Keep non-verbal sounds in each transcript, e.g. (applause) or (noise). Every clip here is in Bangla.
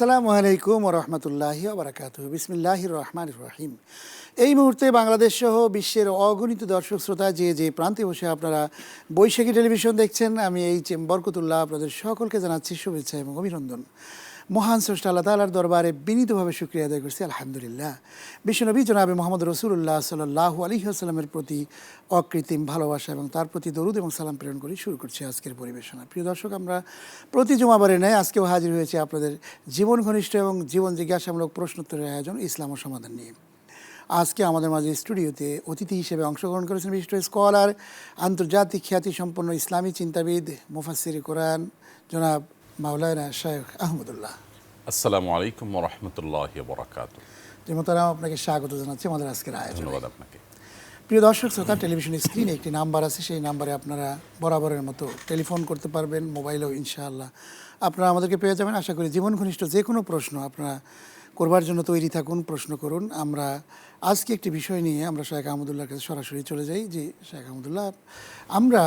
আসসালামু আলাইকুম রহমতুল্লাহি বারাকাত বিসমিল্লাহ রহমান রহিম। এই মুহূর্তে বাংলাদেশ সহ বিশ্বের অগণিত দর্শক শ্রোতা যে যে প্রান্তে বসে আপনারা বৈশাখী টেলিভিশন দেখছেন, আমি এই চেম্বরকুতুল্লাহ আপনাদের সকলকে জানাচ্ছি শুভেচ্ছা এবং অভিনন্দন। মহান স্রষ্টা আল্লাহ তালার দরবারে বিনীতভাবে শুক্রিয়া আদায় করছি, আলহামদুলিল্লাহ। বিশ্বনবী জনাবে মোহাম্মদ রসুল্লাহ সাল্লাহ আলী আসসালামের প্রতি অকৃত্রিম ভালোবাসা এবং তার প্রতি দরুদ এবং সালাম প্রেরণ করি, শুরু করছি আজকের পরিবেশনা প্রিয় দর্শক, আমরা প্রতি জমাবারে নেয় আজকেও হাজির হয়েছে আপনাদের জীবন ঘনিষ্ঠ এবং জীবন জিজ্ঞাসামূলক প্রশ্নোত্তরের আয়োজন, ইসলাম ও সমাধান নিয়ে। আজকে আমাদের মাঝে স্টুডিওতে অতিথি হিসেবে অংশগ্রহণ করেছেন বিশিষ্ট স্কলার, আন্তর্জাতিক খ্যাতি সম্পন্ন ইসলামী চিন্তাবিদ মুফাসির কোরআন, জনাব মাওলানা শাহেখ আহমদুল্লাহ। আসসালামু আলাইকুম রহমতুল্লাহ বরাকাত যে মোতারাম আপনাকে স্বাগত জানাচ্ছি আমাদের আজকের আয়োজন। ধন্যবাদ আপনাকে। প্রিয় দর্শক শ্রোতা টেলিভিশন স্ক্রিনে একটি নাম্বার আছে সেই নাম্বারে আপনারা বরাবরের মতো টেলিফোন করতে পারবেন মোবাইলেও ইনশাআল্লাহ। আপনারা আমাদেরকে পেয়ে যাবেন। আশা করি জীবন ঘনিষ্ঠ যে কোনো প্রশ্ন আপনারা করবার জন্য তৈরি থাকুন প্রশ্ন করুন। আমরা আজকে একটি বিষয় নিয়ে আমরা শেখ আহমদুল্লাহর কাছে সরাসরি চলে যাই। যে শেখ আহমদুল্লাহ আমরা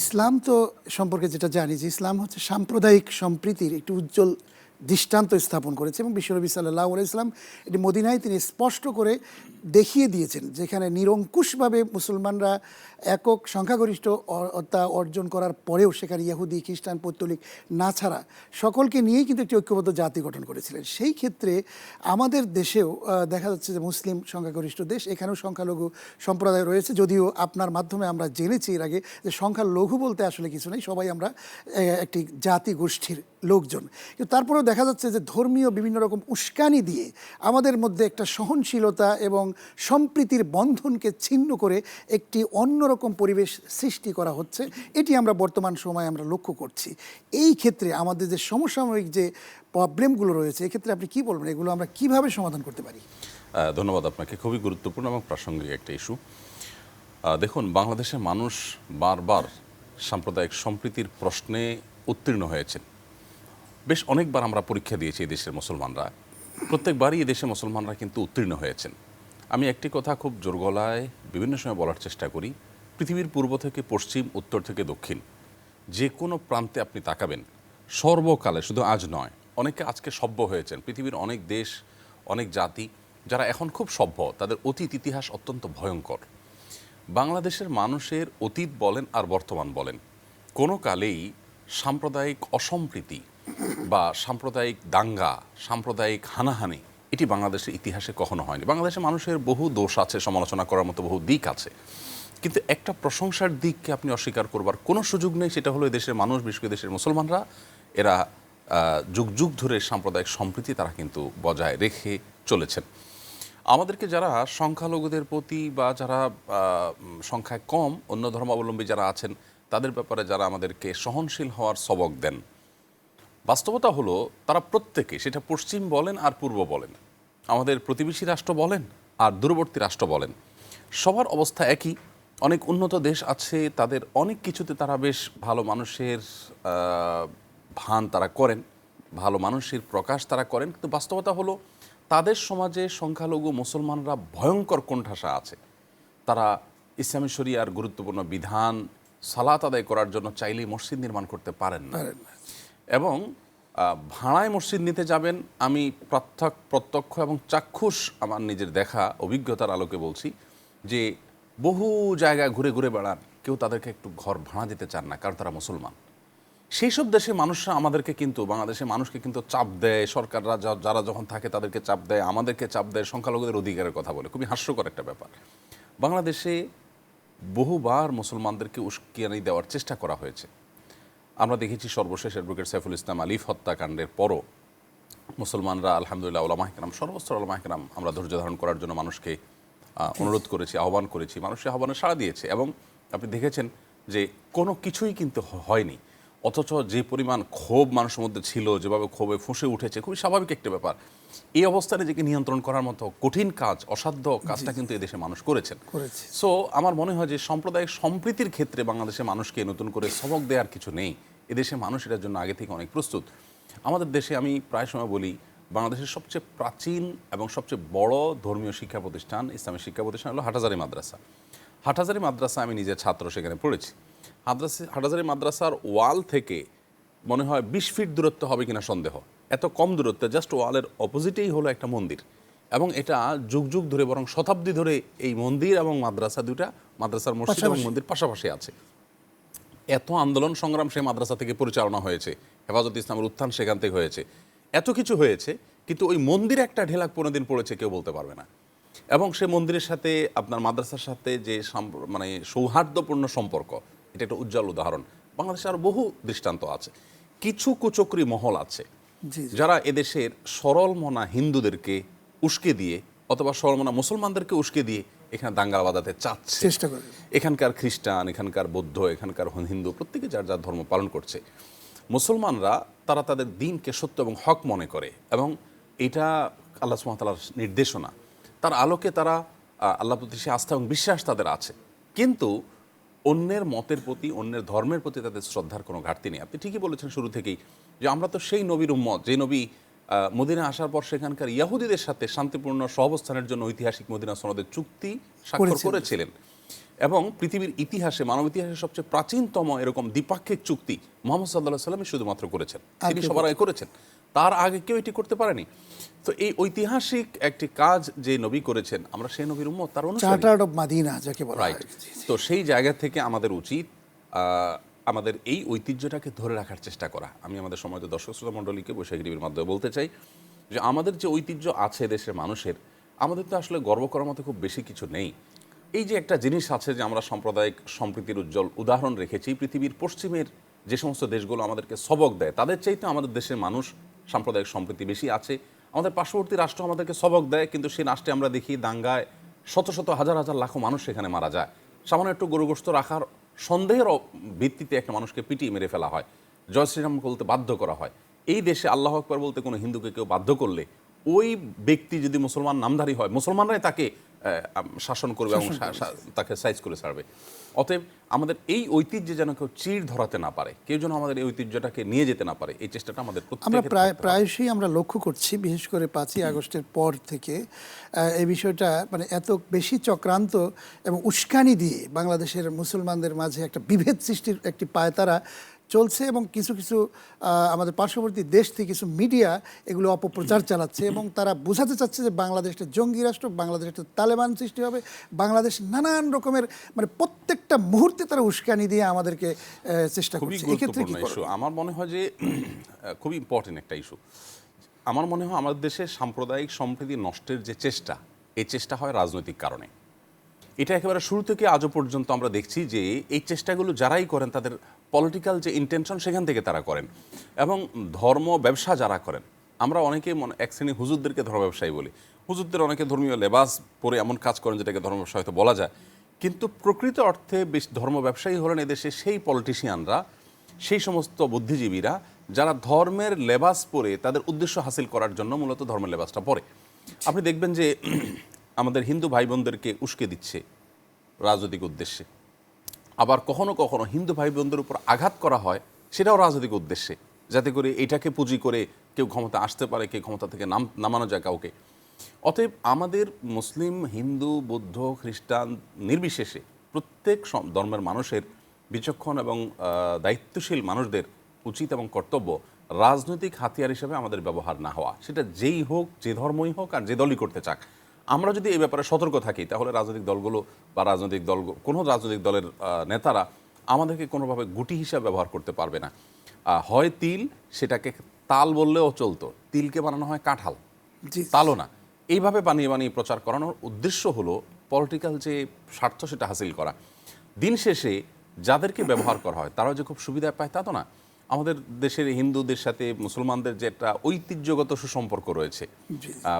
ইসলাম তো সম্পর্কে যেটা জানি যে ইসলাম হচ্ছে সাম্প্রদায়িক সম্প্রীতির একটি উজ্জ্বল দৃষ্টান্ত স্থাপন করেছে এবং বিশ্বনবী সাল্লাহ ইসলাম এটি মদিনায় তিনি স্পষ্ট করে দেখিয়ে দিয়েছেন, যেখানে নিরঙ্কুশভাবে মুসলমানরা একক সংখ্যাগরিষ্ঠ সংখ্যাগরিষ্ঠতা অর্জন করার পরেও সেখানে ইয়াহুদি খ্রিস্টান, পৌত্তলিক না ছাড়া সকলকে নিয়েই কিন্তু একটি ঐক্যবদ্ধ জাতি গঠন করেছিলেন। সেই ক্ষেত্রে আমাদের দেশেও দেখা যাচ্ছে যে মুসলিম সংখ্যাগরিষ্ঠ দেশ, এখানেও সংখ্যালঘু সম্প্রদায় রয়েছে। যদিও আপনার মাধ্যমে আমরা জেনেছি এর আগে যে সংখ্যালঘু বলতে আসলে কিছু নেই, সবাই আমরা একটি জাতি গোষ্ঠীর লোকজন। কিন্তু তারপরেও দেখা যাচ্ছে যে ধর্মীয় বিভিন্ন রকম উস্কানি দিয়ে আমাদের মধ্যে একটা সহনশীলতা এবং সম্প্রীতির বন্ধনকে ছিন্ন করে একটি অন্যরকম পরিবেশ সৃষ্টি করা হচ্ছে। এটি আমরা বর্তমান সময়ে আমরা লক্ষ্য করছি। এই ক্ষেত্রে আমাদের যে সমসাময়িক যে প্রবলেমগুলো রয়েছে, এক্ষেত্রে আপনি কি বলবেন? এগুলো আমরা কীভাবে সমাধান করতে পারি? ধন্যবাদ আপনাকে। খুবই গুরুত্বপূর্ণ এবং প্রাসঙ্গিক একটা ইস্যু। দেখুন, বাংলাদেশের মানুষ বারবার সাম্প্রদায়িক সম্প্রীতির প্রশ্নে উত্তীর্ণ হয়েছেন। বেশ অনেকবার আমরা পরীক্ষা দিয়েছি এই দেশের মুসলমানরা। প্রত্যেকবারই এই দেশের মুসলমানরা কিন্তু উত্তীর্ণ হয়েছেন। আমি একটি কথা খুব জোর গলায় বিভিন্ন সময় বলার চেষ্টা করি, পৃথিবীর পূর্ব থেকে পশ্চিম, উত্তর থেকে দক্ষিণ যে কোনো প্রান্তে আপনি তাকাবেন, সর্বকালে, শুধু আজ নয়, অনেকে আজকে সভ্য হয়েছেন, পৃথিবীর অনেক দেশ, অনেক জাতি, যারা এখন খুব সভ্য, তাদের অতীত ইতিহাস অত্যন্ত ভয়ঙ্কর। বাংলাদেশের মানুষের অতীত বলেন আর বর্তমান বলেন। কোনো কালেই সাম্প্রদায়িক অসম্প্রীতি বা সাম্প্রদায়িক দাঙ্গা, সাম্প্রদায়িক হানাহানি, এটি বাংলাদেশের ইতিহাসে কখনো হয়নি। বাংলাদেশের মানুষের বহু দোষ আছে, সমালোচনা করার মতো বহু দিক আছে। কিন্তু একটা প্রশংসার দিককে আপনি অস্বীকার করবার কোনো সুযোগ নেই, সেটা হলো দেশের মানুষ, বিশেষ করে দেশের মুসলমানরা, এরা যুগ যুগ ধরে সাম্প্রদায়িক সম্প্রীতি তারা কিন্তু বজায় রেখে চলেছেন। আমাদেরকে যারা সংখ্যালঘুদের প্রতি বা যারা সংখ্যায় কম, অন্য ধর্মাবলম্বী যারা আছেন, তাদের ব্যাপারে যারা আমাদেরকে সহনশীল হওয়ার সবক দেন বাস্তবতা হলো, তারা প্রত্যেকে, সেটা পশ্চিম বলেন আর পূর্ব বলেন, আমাদের প্রতিবেশী রাষ্ট্র বলেন আর দূরবর্তী রাষ্ট্র বলেন, সবার অবস্থা একই। অনেক উন্নত দেশ আছে, তাদের অনেক কিছুতে তারা বেশ ভালো মানুষের ভান তারা করেন, ভালো মানুষের প্রকাশ তারা করেন, কিন্তু বাস্তবতা হলো, তাদের সমাজে সংখ্যালঘু মুসলমানরা ভয়ঙ্কর কোণঠাসা আছে। তারা ইসলামী শরিয়ার গুরুত্বপূর্ণ বিধান, সালাত আদায় করার জন্য চাইলেই মসজিদ নির্মাণ করতে পারেন না। এবং ভাড়ায় মসজিদ নিতে যাবেন। আমি প্রত্যক্ষ প্রত্যক্ষ এবং চাক্ষুষ আমার নিজের দেখা, অভিজ্ঞতার আলোকে বলছি যে, বহু জায়গায় ঘুরে ঘুরে বেড়ান। কেউ তাদেরকে একটু ঘর ভাড়া দিতে চান না, কারণ তারা মুসলমান। সেই সব দেশে মানুষরা আমাদেরকে কিন্তু বাংলাদেশের মানুষকে কিন্তু চাপ দেয়। সরকাররা যারা যখন থাকে তাদেরকে চাপ দেয়, আমাদেরকে চাপ দেয়, সংখ্যালঘুদের অধিকারের কথা বলে। খুবই হাস্যকর একটা ব্যাপার। বাংলাদেশে বহুবার মুসলমানদেরকে উস্কিয়ানি দেওয়ার চেষ্টা করা হয়েছে। আমরা দেখেছি সর্বশেষ অ্যাডভোকেট সাইফুল ইসলাম আলিফ হত্যাকাণ্ডের পরও মুসলমানরা আলহামদুলিল্লাহ ওলামাহকেরাম সর্বস্তর মাহকরাম আমরা ধৈর্য ধারণ করার জন্য মানুষকে অনুরোধ করেছি, আহ্বান করেছি মানুষের আহ্বানে সাড়া দিয়েছে এবং আপনি দেখেছেন যে কোনো কিছুই কিন্তু হয়নি। অথচ যে পরিমাণ ক্ষোভ মানুষের মধ্যে ছিল যেভাবে ক্ষোভে ফুঁসে উঠেছে খুবই স্বাভাবিক একটা ব্যাপার। এই অবস্থায় নিজেকে নিয়ন্ত্রণ করার মতো কঠিন কাজ অসাধ্য কাজটা কিন্তু এদেশে মানুষ করেছেন। করেছে। সো আমার মনে হয় যে সাম্প্রদায়িক সম্প্রীতির ক্ষেত্রে বাংলাদেশের মানুষকে নতুন করে সবক দেওয়ার কিছু নেই। এদেশে মানুষ এটার জন্য আগে থেকে অনেক প্রস্তুত। আমাদের দেশে আমি প্রায় সময় বলি বাংলাদেশের সবচেয়ে প্রাচীন এবং সবচেয়ে বড় ধর্মীয় শিক্ষা প্রতিষ্ঠান ইসলামী শিক্ষা প্রতিষ্ঠান হলো হাটাজারি মাদ্রাসা। হাটাজারি মাদ্রাসা আমি নিজের ছাত্র সেখানে পড়েছি। হাদ্রাসা হাটাজারি মাদ্রাসার ওয়াল থেকে মনে হয় বিশ ফিট দূরত্ব হবে কিনা সন্দেহ। এত কম দূরত্বে জাস্ট ওয়ালের অপোজিটেই হলো একটা মন্দির। এবং এটা যুগ যুগ ধরে বরং শতাব্দী ধরে এই মন্দির এবং মাদ্রাসা দুটা মাদ্রাসার মসজিদ এবং মন্দির পাশাপাশি আছে। এত আন্দোলন সংগ্রাম সেই মাদ্রাসা থেকে পরিচালনা হয়েছে। হেফাজত ইসলামের উত্থান সেখান থেকে হয়েছে। এত কিছু হয়েছে কিন্তু ওই মন্দির একটা ঢেলাক দিন পড়েছে কেউ বলতে পারবে না। এবং সে মন্দিরের সাথে আপনার মাদ্রাসার সাথে যে মানে সৌহার্দ্যপূর্ণ সম্পর্ক এটা একটা উজ্জ্বল উদাহরণ। বাংলাদেশে আরও বহু দৃষ্টান্ত আছে। কিছু কুচক্রি মহল আছে। যারা এদেশের সরল মনা হিন্দুদেরকে উস্কে দিয়ে অথবা সরল মনা মুসলমানদেরকে উস্কে দিয়ে এখানে দাঙ্গা বাঁধাতে চাচ্ছে। চেষ্টা করে। এখানকার খ্রিস্টান এখানকার বৌদ্ধ এখানকার হিন্দু প্রত্যেকে যার যার ধর্ম পালন করছে। মুসলমানরা তারা তাদের দিনকে সত্য এবং হক মনে করে এবং এটা আল্লাহ সুমতালার নির্দেশনা। তার আলোকে তারা আল্লাহ প্রতি সে আস্থা এবং বিশ্বাস তাদের আছে। কিন্তু অন্যের মতের প্রতি অন্যের ধর্মের প্রতি তাদের শ্রদ্ধার কোনো ঘাটতি নেই। আপনি ঠিকই বলেছেন শুরু থেকেই যে আমরা তো সেই নবীর উম্মত যে নবী মদিনা আসার পর সেখানকার ইয়াহুদিদের সাথে শান্তিপূর্ণ সহাবস্থানের জন্য ঐতিহাসিক মদিনা সনদের চুক্তি স্বাক্ষর করেছিলেন। এবং পৃথিবীর ইতিহাসে মানব ইতিহাসের সবচেয়ে প্রাচীনতম এরকম দ্বিপাক্ষিক চুক্তি মোহাম্মদ সাল্লাহ সাল্লামই শুধুমাত্র করেছেন। তিনি সবার আগে করেছেন। তার আগে কেউ এটি করতে পারেনি। তো এই ঐতিহাসিক একটি কাজ যে নবী করেছেন আমরা সেই নবীর উম্মত তার অনুসারী। চার্টার্ড অফ মাদিনা যাকে বলা হয়। তো সেই জায়গা থেকে আমাদের উচিত আমাদের এই ঐতিহ্যটাকে ধরে রাখার চেষ্টা করা। আমি আমাদের সমাজ দর্শক শ্রোতা মণ্ডলীকে বৈশাখী টিভির মাধ্যমে বলতে চাই যে আমাদের যে ঐতিহ্য আছে দেশের মানুষের আমাদের তো আসলে গর্ব করার মতো খুব বেশি কিছু নেই। এই যে একটা জিনিস আছে যে আমরা সাম্প্রদায়িক সম্প্রীতির উজ্জ্বল উদাহরণ রেখেছি পৃথিবীর পশ্চিমের যে সমস্ত দেশগুলো আমাদেরকে সবক দেয় তাদের চাইতে আমাদের দেশের মানুষ সাম্প্রদায়িক সম্প্রীতি বেশি আছে। আমাদের পার্শ্ববর্তী রাষ্ট্র আমাদেরকে সবক দেয়, কিন্তু সেই রাষ্ট্রে আমরা দেখি দাঙ্গায় শত শত হাজার হাজার লাখো মানুষ সেখানে মারা যায়। সামান্য একটু গরুগ্রস্ত রাখার সন্দেহের ভিত্তিতে একটা মানুষকে পিটিয়ে মেরে ফেলা হয়, জয় শ্রীরাম বলতে বাধ্য করা হয়। এই দেশে আল্লাহ আকবর বলতে কোনো হিন্দুকে কেউ বাধ্য করলে ওই ব্যক্তি যদি মুসলমান নামধারী হয়, মুসলমানরাই তাকে শাসন করবে এবং তাকে সাইজ করে ছাড়বে। অতএব আমাদের এই ঐতিহ্যে যেন কেউ চির ধরাতে না পারে কেউ যেন আমাদের এই ঐতিহ্যটাকে নিয়ে যেতে না পারে এই চেষ্টাটা আমাদের আমরা প্রায় প্রায়শই আমরা লক্ষ্য করছি বিশেষ করে পাঁচই আগস্টের পর থেকে এই বিষয়টা মানে এত বেশি চক্রান্ত এবং উস্কানি দিয়ে বাংলাদেশের মুসলমানদের মাঝে একটা বিভেদ সৃষ্টির একটি পায়তারা চলছে এবং কিছু কিছু আমাদের পার্শ্ববর্তী দেশ থেকে কিছু মিডিয়া এগুলো অপপ্রচার চালাচ্ছে এবং তারা বোঝাতে চাচ্ছে যে বাংলাদেশ একটা জঙ্গি রাষ্ট্র বাংলাদেশ একটা তালেবান সৃষ্টি হবে বাংলাদেশ নানান রকমের মানে প্রত্যেকটা মুহূর্তে তারা উস্কানি দিয়ে আমাদেরকে চেষ্টা করছে। এক্ষেত্রে কি ইস্যু আমার মনে হয় যে (clears throat) খুব ইম্পর্টেন্ট একটা ইস্যু আমার মনে হয় আমাদের দেশে সাম্প্রদায়িক সম্প্রীতি নষ্টের যে চেষ্টা এই চেষ্টা হয় রাজনৈতিক কারণে। এটা একেবারে শুরু থেকে আজও পর্যন্ত আমরা দেখছি যে এই চেষ্টাগুলো যারাই করেন, তাদের পলিটিক্যাল যে ইন্টেনশন সেখান থেকে তারা করেন এবং ধর্ম ব্যবসা যারা করেন, আমরা অনেকে মনে, এক শ্রেণি হুজুরদেরকে ধর্ম ব্যবসায়ী বলি। হুজুরদের অনেকে ধর্মীয় লেবাস পরে এমন কাজ করেন যেটাকে ধর্ম ব্যবসা হয়তো বলা যায়। কিন্তু প্রকৃত অর্থে বেশ ধর্ম ব্যবসায়ী হলেন এদেশে সেই পলিটিশিয়ানরা সেই সমস্ত বুদ্ধিজীবীরা যারা ধর্মের লেবাস পরে তাদের উদ্দেশ্য হাসিল করার জন্য মূলত ধর্মের লেবাসটা পরে। আপনি দেখবেন যে আমাদের হিন্দু ভাই বোনদেরকে উস্কে দিচ্ছে রাজনৈতিক উদ্দেশ্যে। আবার কখনো কখনো হিন্দু ভাই বোনদের উপর আঘাত করা হয়, সেটাও রাজনৈতিক উদ্দেশ্যে। যাতে করে এটাকে পুঁজি করে কেউ ক্ষমতা আসতে পারে, কেউ ক্ষমতা থেকে নাম, নামানো যায় কাউকে। অতএব আমাদের মুসলিম, হিন্দু, বৌদ্ধ, খ্রিস্টান নির্বিশেষে প্রত্যেক ধর্মের মানুষের বিচক্ষণ এবং দায়িত্বশীল মানুষদের উচিত এবং কর্তব্য রাজনৈতিক হাতিয়ার হিসেবে আমাদের ব্যবহার না হওয়া। সেটা যেই হোক, যে ধর্মই হোক আর যে দলই করতে চাক আমরা যদি এই ব্যাপারে সতর্ক থাকি তাহলে রাজনৈতিক দলগুলো বা রাজনৈতিক দল কোনো রাজনৈতিক দলের নেতারা আমাদেরকে কোনোভাবে গুটি হিসাবে ব্যবহার করতে পারবে না। হয় তিল সেটাকে তাল বললেও চলতো। তিলকে বানানো হয় কাঁঠাল। তালও না। এইভাবে বানিয়ে বানিয়ে প্রচার করানোর উদ্দেশ্য হলো পলিটিক্যাল যে স্বার্থ সেটা হাসিল করা। দিন শেষে যাদেরকে ব্যবহার করা হয় তারাও যে খুব সুবিধা পায় তা তো না। আমাদের দেশের হিন্দুদের সাথে মুসলমানদের যে একটা ঐতিহ্যগত সুসম্পর্ক রয়েছে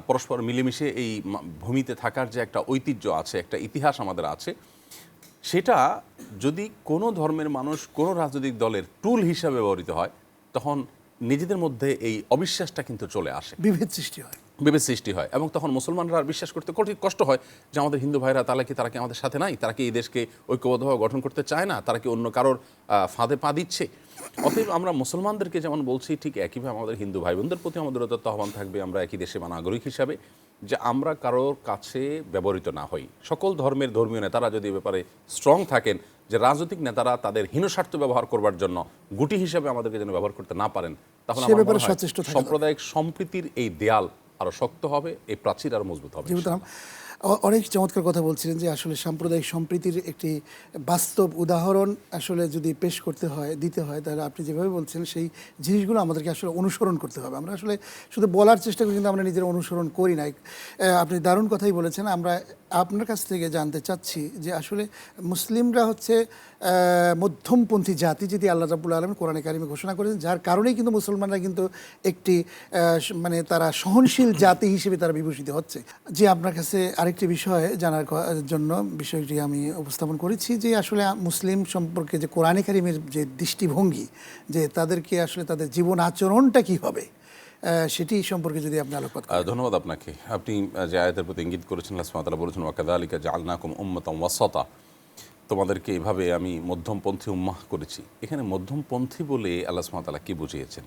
পরস্পর মিলেমিশে এই ভূমিতে থাকার যে একটা ঐতিহ্য আছে একটা ইতিহাস আমাদের আছে সেটা যদি কোনো ধর্মের মানুষ কোনো রাজনৈতিক দলের টুল হিসাবে ব্যবহৃত হয় তখন নিজেদের মধ্যে এই অবিশ্বাসটা কিন্তু চলে আসে। বিভেদ সৃষ্টি হয়। বিভেদ সৃষ্টি হয় এবং তখন মুসলমানরা আর বিশ্বাস করতে কঠিন কষ্ট হয় যে আমাদের হিন্দু ভাইরা তাহলে কি তারা কি আমাদের সাথে নাই? তারা কি এই দেশকে ঐক্যবদ্ধভাবে গঠন করতে চায় না? তারা কি অন্য কারোর ফাঁদে পা দিচ্ছে? অতএব আমরা মুসলমানদেরকে যেমন বলছি ঠিক একইভাবে আমাদের হিন্দু ভাই বোনদের প্রতি আমাদের উদাত্ত আহ্বান থাকবে আমরা একই দেশে বা নাগরিক হিসাবে যে আমরা কারোর কাছে ব্যবহৃত না হই। সকল ধর্মের ধর্মীয় নেতারা যদি ব্যাপারে স্ট্রং থাকেন যে রাজনৈতিক নেতারা তাদের হীনস্বার্থ ব্যবহার করবার জন্য গুটি হিসাবে আমাদেরকে যেন ব্যবহার করতে না পারেন তাহলে। সাম্প্রদায়িক সম্প্রীতির এই দেয়াল আরও শক্ত হবে এই প্রাচীর আরও মজবুত হবে অনেক চমৎকার কথা বলছিলেন যে আসলে সাম্প্রদায়িক সম্প্রীতির একটি বাস্তব উদাহরণ আসলে যদি পেশ করতে হয়, দিতে হয়, তাহলে আপনি যেভাবে বলছেন সেই জিনিসগুলো আমাদেরকে আসলে অনুসরণ করতে হবে। আমরা আসলে শুধু বলার চেষ্টা করি, কিন্তু আমরা নিজের অনুসরণ করি না। আপনি দারুণ কথাই বলেছেন। আমরা আপনার কাছ থেকে জানতে চাচ্ছি যে আসলে মুসলিমরা হচ্ছে মধ্যমপন্থী জাতি যেটি আল্লাহ রাবুল আলম কোরআনে কারিমে ঘোষণা করেছেন, যার কারণেই কিন্তু মুসলমানরা কিন্তু একটি মানে তারা সহনশীল জাতি হিসেবে তারা বিভূষিত হচ্ছে। যে আপনার কাছে আরেকটি বিষয় জানার জন্য বিষয়টি আমি উপস্থাপন করেছি যে আসলে মুসলিম সম্পর্কে যে কোরআনে কারিমের যে দৃষ্টিভঙ্গি, যে তাদেরকে আসলে তাদের জীবন আচরণটা কী হবে সেটি সম্পর্কে যদি আপনি আলোকপাত ধন্যবাদ আপনাকে। আপনি যে আয়াতের প্রতি ইঙ্গিত করেছেন তাআলা বলেছেন ওয়াকাদা আলিকা জাআলনাকুম উম্মাতাম ওয়াসাতা। তোমাদেরকে এভাবে আমি মধ্যমপন্থী উম্মাহ করেছি। এখানে মধ্যমপন্থী বলে আল্লাহ তাআলা কি বুঝিয়েছেন?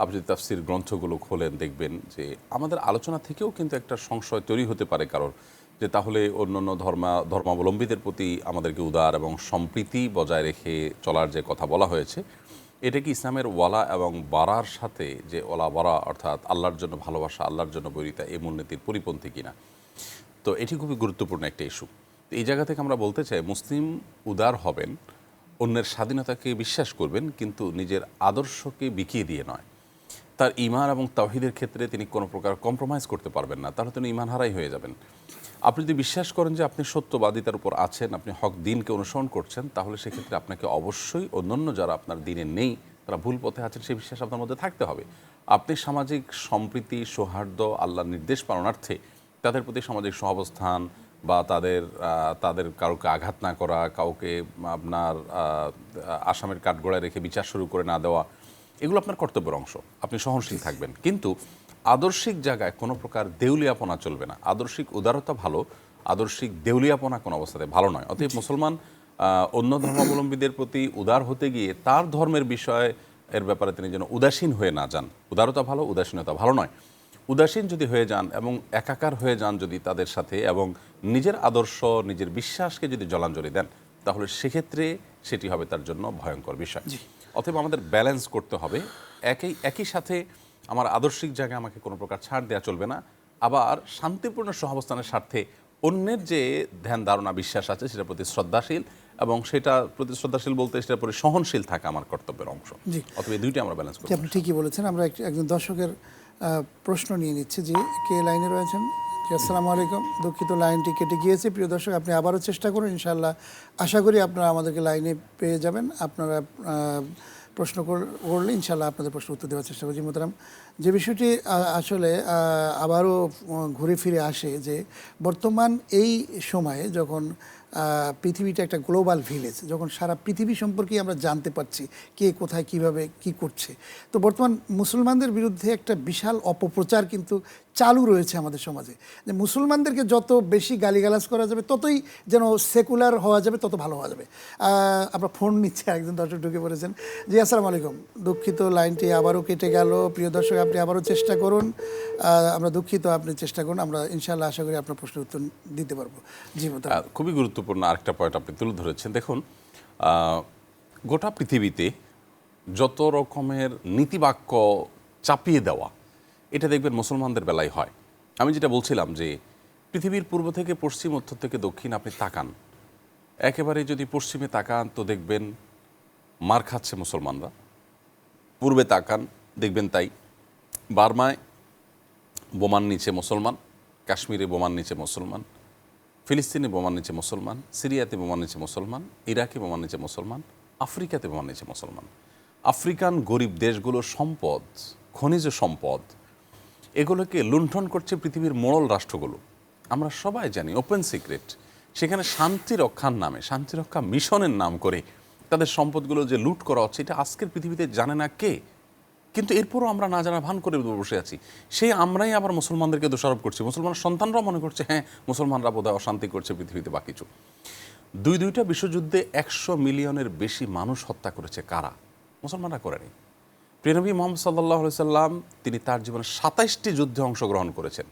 আপনি যদি তাফসির গ্রন্থগুলো খোলেন, দেখবেন যে আমাদের আলোচনা থেকেও কিন্তু একটা সংশয় তৈরি হতে পারে কারোর, যে তাহলে অন্য অন্য ধর্মা, ধর্মাবলম্বীদের প্রতি আমাদেরকে উদার এবং সম্প্রীতি বজায় রেখে চলার যে কথা বলা হয়েছে, এটা কি ইসলামের ওয়ালা এবং বারার সাথে যে ওলা বারা অর্থাৎ আল্লাহর জন্য ভালোবাসা, আল্লাহর জন্য বৈরিতা এই মূলনীতির পরিপন্থী কিনা? তো এটি খুবই গুরুত্বপূর্ণ একটা ইস্যু। তো এই জায়গা থেকে আমরা বলতে চাই, মুসলিম উদার হবেন, অন্যের স্বাধীনতাকে বিশ্বাস করবেন, কিন্তু নিজের আদর্শকে বিকিয়ে দিয়ে নয়। তার ইমান এবং তাওহিদের ক্ষেত্রে তিনি কোনো প্রকার কম্প্রোমাইজ করতে পারবেন না। তাহলে তিনি ইমান হারাই হয়ে যাবেন। আপনি যদি বিশ্বাস করেন যে আপনি সত্যবাদিতার উপর আছেন, আপনি হক দিনকে অনুসরণ করছেন, তাহলে সেক্ষেত্রে আপনাকে অবশ্যই অন্যান্য যারা আপনার দিনে নেই, তারা ভুল পথে আছেন, সেই বিশ্বাস আপনার মধ্যে থাকতে হবে। আপনি সামাজিক সম্প্রীতি, সৌহার্দ্য, আল্লাহর নির্দেশ পালনার্থে তাদের প্রতি সামাজিক সহাবস্থান বা তাদের তাদের কাউকে আঘাত না করা, কাউকে আপনার আসামের কাঠগোড়ায় রেখে বিচার শুরু করে না দেওয়া এগুলো আপনার কর্তব্যের অংশ। আপনি সহনশীল থাকবেন। কিন্তু আদর্শিক জায়গায় কোনো প্রকার দেউলিয়াপনা চলবে না। আদর্শিক উদারতা ভালো আদর্শিক দেউলিয়াপনা কোনো অবস্থাতে ভালো নয়। অতএব মুসলমান অন্য ধর্মাবলম্বীদের প্রতি উদার হতে গিয়ে তার ধর্মের বিষয় এর ব্যাপারে তিনি যেন উদাসীন হয়ে না যান। উদারতা ভালো উদাসীনতা ভালো নয়। উদাসীন যদি হয়ে যান এবং একাকার হয়ে যান যদি তাদের সাথে এবং নিজের আদর্শ নিজের বিশ্বাসকে যদি জলাঞ্জলি দেন তাহলে সেক্ষেত্রে সেটি হবে তার জন্য ভয়ঙ্কর বিষয়। অতএব আমাদের ব্যালেন্স করতে হবে। একই একই সাথে আমার আদর্শিক জায়গায় আমাকে কোনো প্রকার ছাড় দেওয়া চলবে না। আবার শান্তিপূর্ণ সহাবস্থানের স্বার্থে অন্যের যে ধ্যান ধারণা বিশ্বাস আছে সেটার প্রতি শ্রদ্ধাশীল এবং সেটা প্রতি শ্রদ্ধাশীল বলতে সেটার প্রতি সহনশীল থাকা আমার কর্তব্যের অংশ। জি। অথবা এই দুইটি আমরা ব্যালেন্স করি আপনি ঠিকই বলেছেন। আমরা এক- একজন দর্শকের প্রশ্ন নিয়ে নিচ্ছি যে কে লাইনে রয়েছেন? আসসালামু আলাইকুম। দুঃখিত লাইনটি কেটে গিয়েছে। প্রিয় দর্শক, আপনি আবারও চেষ্টা করুন, ইনশাআল্লাহ। আশা করি আপনারা আমাদেরকে লাইনে পেয়ে যাবেন। আপনারা প্রশ্ন কর- করলে ইনশাল্লাহ আপনাদের প্রশ্ন উত্তর দেওয়ার চেষ্টা করছি মোতারাম যে বিষয়টি আসলে আবারও ঘুরে ফিরে আসে যে বর্তমান এই সময়ে যখন পৃথিবীটা একটা গ্লোবাল ভিলেজ, যখন সারা পৃথিবী সম্পর্কে আমরা জানতে পারছি কে কোথায়, কীভাবে, কি করছে। তো বর্তমান মুসলমানদের বিরুদ্ধে একটা বিশাল অপপ্রচার কিন্তু চালু রয়েছে আমাদের সমাজে। যে মুসলমানদেরকে যত বেশি গালিগালাজ করা যাবে, ততই যেন সেকুলার হওয়া যাবে, তত ভালো হওয়া যাবে। আমরা ফোন নিচ্ছে একজন দর্শক ঢুকে পড়েছেন। জি, আসসালামু আলাইকুম। দুঃখিত লাইনটি আবারও কেটে গেল। প্রিয় দর্শক, আপনি আবারও চেষ্টা করুন। আমরা দুঃখিত, আপনি চেষ্টা করুন। আমরা ইনশাল্লাহ আশা করি আপনার প্রশ্নের উত্তর দিতে পারব। জি। খুবই গুরুত্বপূর্ণ আরেকটা পয়েন্ট আপনি তুলে ধরেছেন। দেখুন গোটা পৃথিবীতে যত রকমের নীতিবাক্য চাপিয়ে দেওয়া এটা দেখবেন মুসলমানদের বেলায় হয়। আমি যেটা বলছিলাম যে, পৃথিবীর পূর্ব থেকে পশ্চিম, উত্তর থেকে দক্ষিণ আপনি তাকান। একেবারে যদি পশ্চিমে তাকান তো দেখবেন মার খাচ্ছে মুসলমানরা। পূর্বে তাকান, দেখবেন তাই। বার্মায় বোমান নিচে মুসলমান, কাশ্মীরে বোমান নিচে মুসলমান, ফিলিস্তিনে বোমার নিচে মুসলমান, সিরিয়াতে বোমার নিচে মুসলমান, ইরাকে বোমার নিচে মুসলমান, আফ্রিকাতে বোমার নিচে মুসলমান। আফ্রিকান গরিব দেশগুলোর সম্পদ, খনিজ সম্পদ এগুলোকে লুণ্ঠন করছে পৃথিবীর মোড়ল রাষ্ট্রগুলো। আমরা সবাই জানি ওপেন সিক্রেট সেখানে শান্তি রক্ষার নামে, শান্তি রক্ষা মিশনের নাম করে তাদের সম্পদগুলো যে লুট করা হচ্ছে, এটা আজকের পৃথিবীতে জানে না কে। কিন্তু এরপরও আমরা না জানা ভান করে বসে আছি। সেই আমরাই আবার মুসলমানদেরকে দোষারোপ করছি। মুসলমান সন্তানরাও মনে করছে হ্যাঁ মুসলমানরা বোধহয় অশান্তি করছে পৃথিবীতে বা কিছু। দুই দুইটা বিশ্বযুদ্ধে একশো মিলিয়নের বেশি মানুষ হত্যা করেছে কারা? মুসলমানরা করেনি। প্রিয়নবী মোহাম্মদ সাল্লাহ সাল্লাম তিনি তার জীবনে সাতাইশটি যুদ্ধে অংশগ্রহণ করেছেন।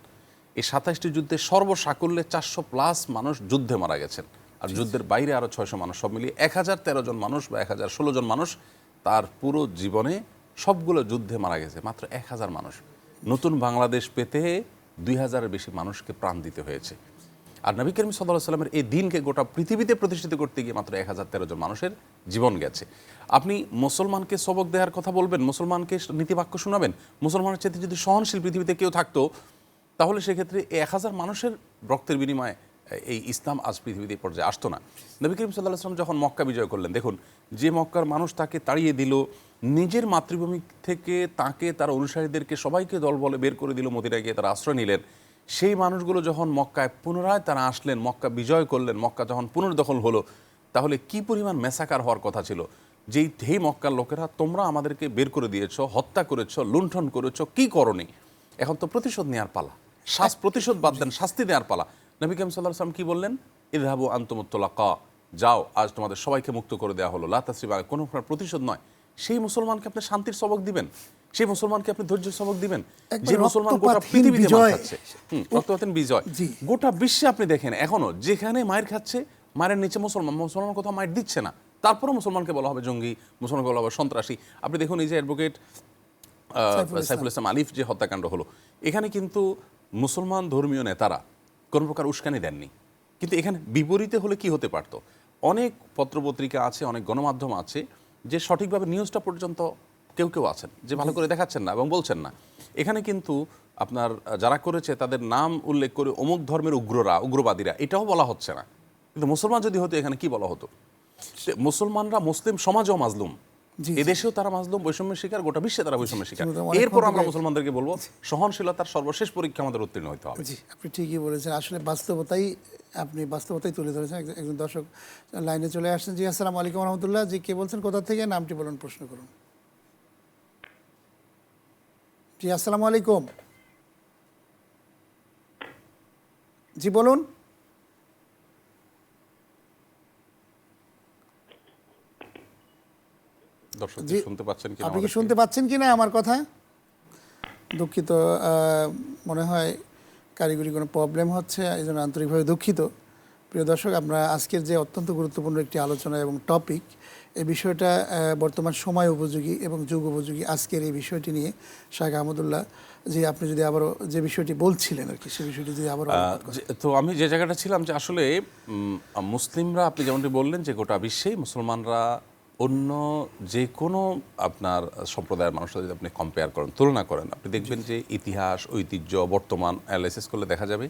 এই সাতাইশটি যুদ্ধে সর্বসাকুল্যে চারশো প্লাস মানুষ যুদ্ধে মারা গেছেন। আর যুদ্ধের বাইরে আরও ছয়শো মানুষ সব মিলিয়ে এক হাজার তেরো জন মানুষ বা এক হাজার ষোলো জন মানুষ তার পুরো জীবনে সবগুলো যুদ্ধে মারা গেছে মাত্র এক হাজার মানুষ। নতুন বাংলাদেশ পেতে দুই হাজারের বেশি মানুষকে প্রাণ দিতে হয়েছে। আর নবী করিম সাল্লাহ সাল্লামের এই দিনকে গোটা পৃথিবীতে প্রতিষ্ঠিত করতে গিয়ে মাত্র এক হাজার তেরো জন মানুষের জীবন গেছে। আপনি মুসলমানকে সবক দেওয়ার কথা বলবেন, মুসলমানকে নীতিবাক্য শোনাবেন, মুসলমানের চেয়ে যদি সহনশীল পৃথিবীতে কেউ থাকতো, তাহলে সেক্ষেত্রে এক হাজার মানুষের রক্তের বিনিময়ে এই ইসলাম আজ পৃথিবীতে পর্যায়ে আসতো না। নবী করিম সাল্লাহ আসলাম যখন মক্কা বিজয় করলেন, দেখুন, যে মক্কার মানুষ তাকে তাড়িয়ে দিল, নিজের মাতৃভূমি থেকে তাকে, তার অনুসারীদেরকে সবাইকে দল বলে বের করে দিল, মদিনায় গিয়ে তারা আশ্রয় নিলেন। সেই মানুষগুলো যখন মক্কায় পুনরায় তারা আসলেন, মক্কা বিজয় করলেন, মক্কা যখন পুনর্দখল হলো, তাহলে কি পরিমাণ মেসাকার হওয়ার কথা ছিল? যেই, হে মক্কার লোকেরা, তোমরা আমাদেরকে বের করে দিয়েছ, হত্যা করেছ, লুণ্ঠন করেছ, কি করনি? এখন তো প্রতিশোধ নেওয়ার পালা। শাস প্রতিশোধ বাদ দেন, শাস্তি দেওয়ার পালা। নবী কাম সাল্লাহ সাল্লাম কি বললেন? ইদহাবু আন্তমুত্তলাকা যাও, আজ তোমাদের সবাইকে মুক্ত করে দেওয়া হলো। লাতাসিবা কোনো প্রতিশোধ নয়। সেই মুসলমানকে আপনি শান্তির সবক দিবেন। সেই মুসলমানকে আপনি ধৈর্যের সবক দিবেন? যে মুসলমান গোটা পৃথিবীতে মার খাচ্ছে। রক্তপাতহীন বিজয়। গোটা বিশ্বে আপনি দেখেন এখনও যেখানে মায়ের খাচ্ছে মায়ের নিচে মুসলমান মুসলমান কোথাও মায়ের দিচ্ছে না। তারপরেও মুসলমানকে বলা হবে জঙ্গি মুসলমানকে বলা হবে সন্ত্রাসী। আপনি দেখুন এই যে অ্যাডভোকেট। সাইফুল ইসলাম। আলিফ যে হত্যাকাণ্ড হলো এখানে কিন্তু মুসলমান ধর্মীয় নেতারা কোনো প্রকার উস্কানি দেননি। কিন্তু এখানে বিপরীতে হলে কি হতে পারতো? অনেক পত্রপত্রিকা আছে অনেক গণমাধ্যম আছে যে সঠিকভাবে নিউজটা পর্যন্ত কেউ কেউ আছেন যে ভালো করে দেখাচ্ছেন না এবং বলছেন না। এখানে কিন্তু আপনার যারা করেছে তাদের নাম উল্লেখ করে অমুক ধর্মের উগ্ররা উগ্রবাদীরা এটাও বলা হচ্ছে না। কিন্তু মুসলমান যদি হতো এখানে কি বলা হতো? মুসলমানরা মুসলিম সমাজও মাজলুম। এদেশেও তারা মাজলুম বৈষম্যের শিকার গোটা বিশ্বে তারা বৈষম্যের শিকার। এরপর আমরা মুসলমানদেরকে বলব সহনশীলতার সর্বশেষ পরীক্ষা আমাদের উত্তীর্ণ হতে হবে। জি আপনি ঠিকই বলেছেন। আসলে বাস্তবতাই আপনি বাস্তবতাই তুলে ধরেছেন। একজন- একজন দর্শক লাইনে চলে আসছেন। জি আসসালামু আলাইকুম রহমতুল্লাহ। জি কে বলছেন? কোথা থেকে? নামটি বলুন প্রশ্ন করুন। জি আসসালামু আলাইকুম। জি বলুন। দর্শক। শুনতে পাচ্ছেন কি আপনি কি শুনতে পাচ্ছেন কি না আমার কথা? দুঃখিত মনে হয় কারিগরি কোনো প্রবলেম হচ্ছে এই জন্য আন্তরিকভাবে দুঃখিত। প্রিয় দর্শক আমরা আজকের যে অত্যন্ত গুরুত্বপূর্ণ একটি আলোচনা এবং টপিক এই বিষয়টা বর্তমান সময় উপযোগী এবং যুগ উপযোগী আজকের এই বিষয়টি নিয়ে শাহ আহমদুল্লাহ যে আপনি যদি আবারও যে বিষয়টি বলছিলেন আর কি সে বিষয়টি যদি আবারও তো আমি যে জায়গাটা ছিলাম যে আসলে মুসলিমরা আপনি যেমনটি বললেন যে গোটা বিশ্বেই মুসলমানরা অন্য যে কোনো আপনার সম্প্রদায়ের মানুষরা যদি আপনি কম্পেয়ার করেন তুলনা করেন আপনি দেখবেন যে ইতিহাস ঐতিহ্য বর্তমান অ্যানালাইসিস করলে দেখা যাবে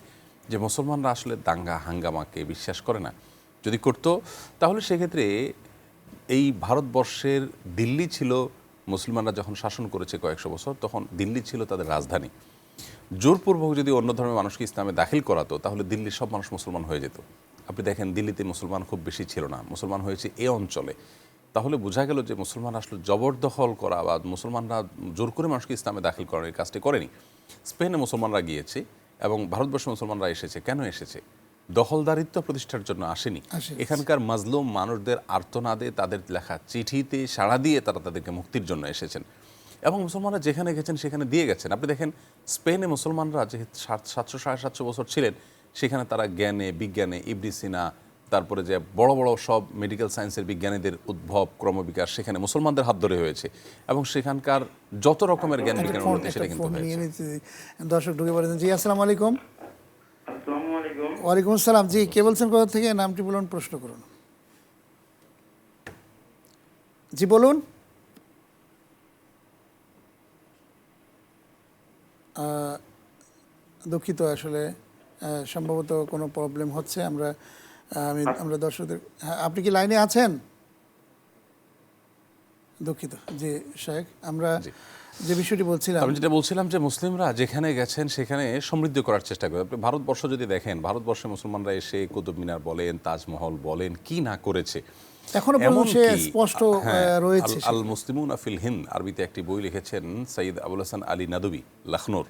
যে মুসলমানরা আসলে দাঙ্গা, হাঙ্গামাকে বিশ্বাস করে না, যদি করতো, তাহলে সেক্ষেত্রে এই ভারতবর্ষের দিল্লি ছিল, মুসলমানরা যখন শাসন করেছে কয়েকশো বছর, তখন দিল্লি ছিল তাদের রাজধানী। জোরপূর্বক যদি অন্য ধর্মের মানুষকে ইসলামে দাখিল করাতো, তাহলে দিল্লির সব মানুষ মুসলমান হয়ে যেত। আপনি দেখেন, দিল্লিতে মুসলমান খুব বেশি ছিল না, মুসলমান হয়েছে এ অঞ্চলে। তাহলে বোঝা গেল যে মুসলমান আসলে জবরদখল করা বা মুসলমানরা জোর করে মানুষকে ইসলামে দাখিল করার এই কাজটি করেনি। স্পেনে মুসলমানরা গিয়েছে এবং ভারতবর্ষ মুসলমানরা এসেছে। কেন এসেছে? দখলদারিত্ব প্রতিষ্ঠার জন্য আসেনি। এখানকার মাজলুম মানুষদের আর্তনাদে তাদের লেখা চিঠিতে সাড়া দিয়ে তারা তাদেরকে মুক্তির জন্য এসেছেন। এবং মুসলমানরা যেখানে গেছেন সেখানে দিয়ে গেছেন। আপনি দেখেন স্পেনে মুসলমানরা যেহেতু সাতশো সাড়ে সাতশো বছর ছিলেন সেখানে তারা জ্ঞানে বিজ্ঞানে ইবরিসিনা তারপরে যে বড় বড় সব মেডিকেল সায়েন্সের বিজ্ঞানীদের উদ্ভব ক্রমবিকাশ সেখানে মুসলমানদের হাত ধরে হয়েছে এবং সেখানকার যত রকমের জ্ঞান ফোন উন্নতি সেটা কিন্তু দর্শক ঢুকে পড়েছেন। জি আসসালামু আলাইকুম। আসসালামু আলাইকুম। ওয়ালাইকুম আসসালাম। জি কে বলছেন কোথা থেকে? নামটি বলুন প্রশ্ন করুন। জি বলুন। আহ, দুঃখিত আসলে সম্ভবত কোনো প্রবলেম হচ্ছে। আমরা আমি আমরা দর্শকদের হ্যাঁ আপনি কি লাইনে আছেন? দুঃখিত। জি শেখ আমরা যে বিষয়টি বলছিলাম আমি যেটা বলছিলাম যে মুসলিমরা যেখানে গেছেন সেখানে সমৃদ্ধ করার চেষ্টা করে আপনি ভারতবর্ষ যদি দেখেন ভারতবর্ষে মুসলমানরা এসে কুতুব মিনার বলেন তাজমহল বলেন কি না করেছে? এখনও সে স্পষ্ট হ্যাঁ, রয়েছে আল- মুসলিমুন আফিল হিন্দ আরবিতে একটি বই লিখেছেন সঈদ আবুল হাসান আলী নাদবি লখনৌর।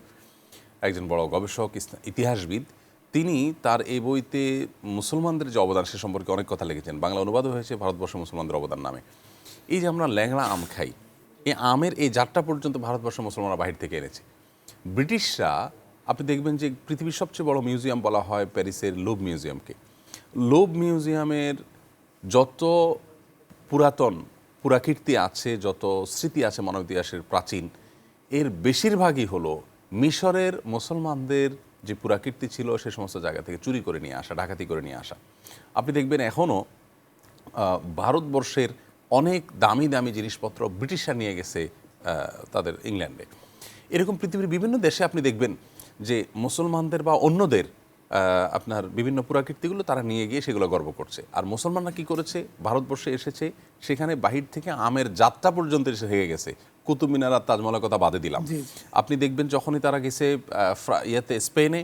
একজন বড় গবেষক ইতিহাসবিদ। তিনি তার এই বইতে মুসলমানদের যে অবদান সে সম্পর্কে অনেক কথা লিখেছেন। বাংলা অনুবাদও হয়েছে ভারতবর্ষে মুসলমানদের অবদান নামে। এই যে আমরা ল্যাংড়া আম খাই, এই আমের এই জাতটা পর্যন্ত ভারতবর্ষের মুসলমানরা বাহির থেকে এনেছে। ব্রিটিশরা, আপনি দেখবেন যে পৃথিবীর সবচেয়ে বড় মিউজিয়াম বলা হয় প্যারিসের লোভ মিউজিয়ামকে। লোভ মিউজিয়ামের যত পুরাতন পুরাকীর্তি আছে, যত স্মৃতি আছে মানব ইতিহাসের প্রাচীন, এর বেশিরভাগই হলো মিশরের মুসলমানদের যে পুরাকীর্তি ছিল সে সমস্ত জায়গা থেকে চুরি করে নিয়ে আসা, ডাকাতি করে নিয়ে আসা। আপনি দেখবেন এখনও ভারতবর্ষের অনেক দামি দামি জিনিসপত্র ব্রিটিশরা নিয়ে গেছে তাদের ইংল্যান্ডে। এরকম পৃথিবীর বিভিন্ন দেশে আপনি দেখবেন যে মুসলমানদের বা অন্যদের আপনার বিভিন্ন পুরাকীর্তিগুলো তারা নিয়ে গিয়ে সেগুলো গর্ব করছে। আর মুসলমানরা কি করেছে? ভারতবর্ষে এসেছে সেখানে বাহির থেকে আমের যাত্রা পর্যন্ত এসে থেকে গেছে। কুতুব মিনার আর তাজমহলের কথা বাদে দিলাম। আপনি দেখবেন যখনই তারা গেছে ইয়েতে স্পেনে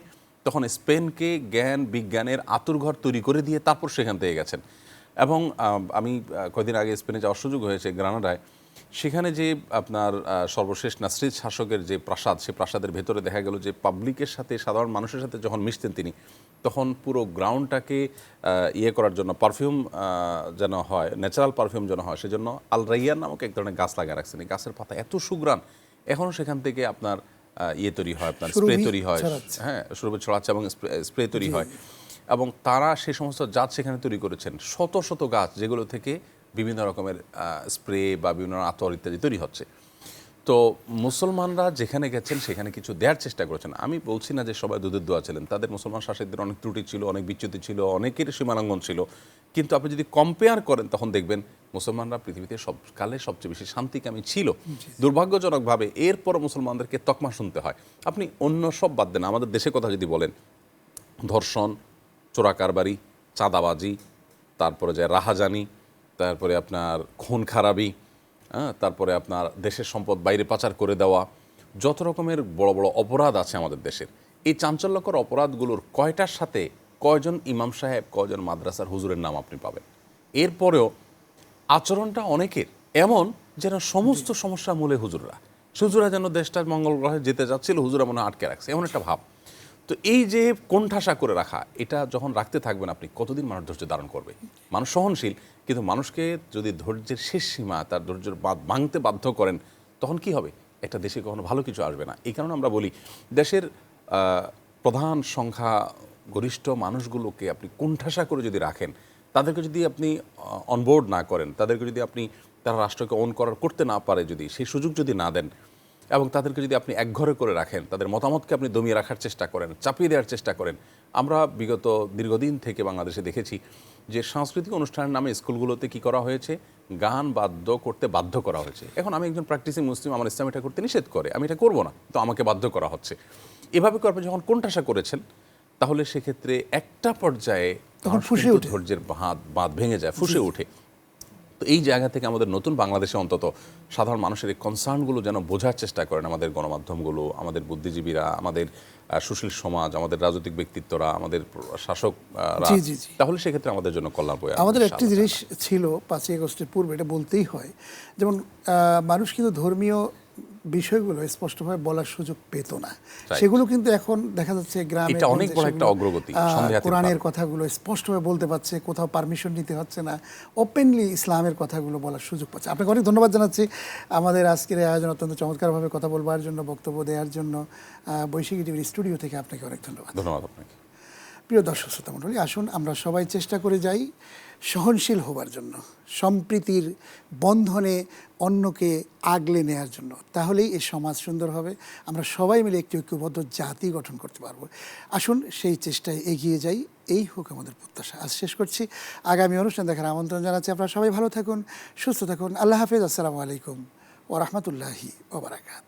তখন স্পেনকে জ্ঞান বিজ্ঞানের আতুরঘর তৈরি করে দিয়ে তারপর সেখান থেকে গেছেন। এবং আমি আহ, কয়েকদিন আগে স্পেনে যাওয়ার সুযোগ হয়েছে গ্রানাডায়। সেখানে যে আপনার সর্বশেষ নাসরিদ শাসকের যে প্রাসাদ সেই প্রাসাদের ভেতরে দেখা গেল যে পাবলিকের সাথে সাধারণ মানুষের সাথে যখন মিশতেন তিনি তখন পুরো গ্রাউন্ডটাকে ইয়ে করার জন্য পারফিউম যেন হয় ন্যাচারাল পারফিউম যেন হয় সেজন্য আল রাইয়ান নামক এক ধরনের গাছ লাগিয়ে রাখছেন। এই গাছের পাতা এত সুগ্রান এখনও সেখান থেকে আপনার ইয়ে তৈরি হয় আপনার স্প্রে তৈরি হয়। হ্যাঁ সুরভি ছড়াচ্ছে এবং স্প্রে তৈরি হয়। এবং তারা সে সমস্ত জাত সেখানে তৈরি করেছেন। শত শত গাছ যেগুলো থেকে বিভিন্ন রকমের স্প্রে বা বিভিন্ন আতর ইত্যাদি তৈরি হচ্ছে। তো মুসলমানরা যেখানে গেছেন সেখানে কিছু দেওয়ার চেষ্টা করেছেন। আমি বলছি না যে সবাই দুধের দোয়া ছিলেন। তাদের মুসলমান শাসকদের অনেক ত্রুটি ছিল অনেক বিচ্যুতি ছিল অনেকের সীমালঙ্ঘন ছিল। কিন্তু আপনি যদি কম্পেয়ার করেন তখন দেখবেন মুসলমানরা পৃথিবীতে সবকালে সবচেয়ে বেশি শান্তিকামী ছিল। দুর্ভাগ্যজনকভাবে এরপর মুসলমানদেরকে তকমা শুনতে হয়। আপনি অন্য সব বাদ দেন। আমাদের দেশের কথা যদি বলেন ধর্ষণ চোরাকারবারি চাঁদাবাজি তারপরে যে রাহাজানি তারপরে আপনার খুন খারাপি হ্যাঁ তারপরে আপনার দেশের সম্পদ বাইরে পাচার করে দেওয়া, যত রকমের বড় বড় অপরাধ আছে আমাদের দেশের। এই চাঞ্চল্যকর অপরাধগুলোর কয়টার সাথে কয়জন ইমাম সাহেব, কয়জন মাদ্রাসার হুজুরের নাম আপনি পাবেন? এরপরেও আচরণটা অনেকের এমন যেন সমস্ত সমস্যা মূলে হুজুররা। হুজুরা যেন দেশটা মঙ্গল গ্রহে যেতে যাচ্ছিল হুজুরা মনে আটকে রাখছে, এমন একটা ভাব। তো এই যে কোণঠাসা করে রাখা, এটা যখন রাখতে থাকবেন আপনি, কতদিন মানুষ ধৈর্য ধারণ করবে? মানুষ সহনশীল, কিন্তু মানুষকে যদি ধৈর্যের শেষ সীমা, তার ধৈর্যের বাঁধ ভাঙতে বাধ্য করেন, তখন কি হবে? একটা দেশে কখনো ভালো কিছু আসবে না। এই কারণে আমরা বলি, দেশের প্রধান সংখ্যা গরিষ্ঠ মানুষগুলোকে আপনি কোণঠাসা করে যদি রাখেন, তাদেরকে যদি আপনি অনবোর্ড না করেন, তাদেরকে যদি আপনি তারা রাষ্ট্রকে অন করার করতে না পারে যদি, সেই সুযোগ যদি না দেন এবং তাদেরকে যদি আপনি একঘরে করে রাখেন তাদের মতামতকে আপনি দমিয়ে রাখার চেষ্টা করেন চাপিয়ে দেওয়ার চেষ্টা করেন। আমরা বিগত দীর্ঘদিন থেকে বাংলাদেশে দেখেছি যে সাংস্কৃতিক অনুষ্ঠানের নামে স্কুলগুলোতে কি করা হয়েছে? গান বাদ্য করতে বাধ্য করা হয়েছে। এখন আমি একজন প্র্যাকটিসিং মুসলিম আমার ইসলাম এটা করতে নিষেধ করে। আমি এটা করব না তো আমাকে বাধ্য করা হচ্ছে। এভাবে করে আপনি যখন কোনটাশা করেছেন তাহলে সেক্ষেত্রে একটা পর্যায়ে তখন ফুঁসে ওঠে। ধৈর্যের বাঁধ বাঁধ ভেঙে যায় ফুসে ওঠে। তো এই জায়গা থেকে আমাদের নতুন বাংলাদেশে অন্তত সাধারণ মানুষের এই কনসার্নগুলো যেন বোঝার চেষ্টা করেন আমাদের গণমাধ্যমগুলো আমাদের বুদ্ধিজীবীরা আমাদের সুশীল সমাজ আমাদের রাজনৈতিক ব্যক্তিত্বরা আমাদের জি। তাহলে সেক্ষেত্রে আমাদের জন্য কল্যাণ বয়ে আমাদের একটি জিনিস ছিল পাঁচই আগস্টের পূর্বে এটা বলতেই হয় যেমন মানুষ কিন্তু ধর্মীয় বিষয়গুলো স্পষ্টভাবে বলার সুযোগ পেত না। সেগুলো কিন্তু এখন দেখা যাচ্ছে গ্রামে এটা অনেক বড় একটা অগ্রগতি, কোরআনের কথাগুলো স্পষ্টভাবে বলতে পারছে কোথাও পারমিশন নিতে হচ্ছে না। ওপেনলি ইসলামের কথাগুলো বলার সুযোগ পাচ্ছে। আপনাকে অনেক ধন্যবাদ জানাচ্ছি। আমাদের আজকের আয়োজন অত্যন্ত চমৎকারভাবে কথা বলবার জন্য বক্তব্য দেওয়ার জন্য বৈশাখী টিভির স্টুডিও থেকে আপনাকে অনেক ধন্যবাদ। ধন্যবাদ আপনাকে। প্রিয় দর্শক শ্রোতা মণ্ডলী, আসুন আমরা সবাই চেষ্টা করে যাই সহনশীল হবার জন্য, সম্প্রীতির বন্ধনে অন্যকে আগলে নেয়ার জন্য। তাহলেই এই সমাজ সুন্দর হবে। আমরা সবাই মিলে একটি ঐক্যবদ্ধ জাতি গঠন করতে পারব। আসুন সেই চেষ্টায় এগিয়ে যাই। এই হোক আমাদের প্রত্যাশা। আজ শেষ করছি। আগামী অনুষ্ঠান দেখার আমন্ত্রণ জানাচ্ছি। আপনারা সবাই ভালো থাকুন, সুস্থ থাকুন। আল্লাহ হাফিজ। আসসালামু আলাইকুম ও রহমতুল্লাহি ওবরাকাত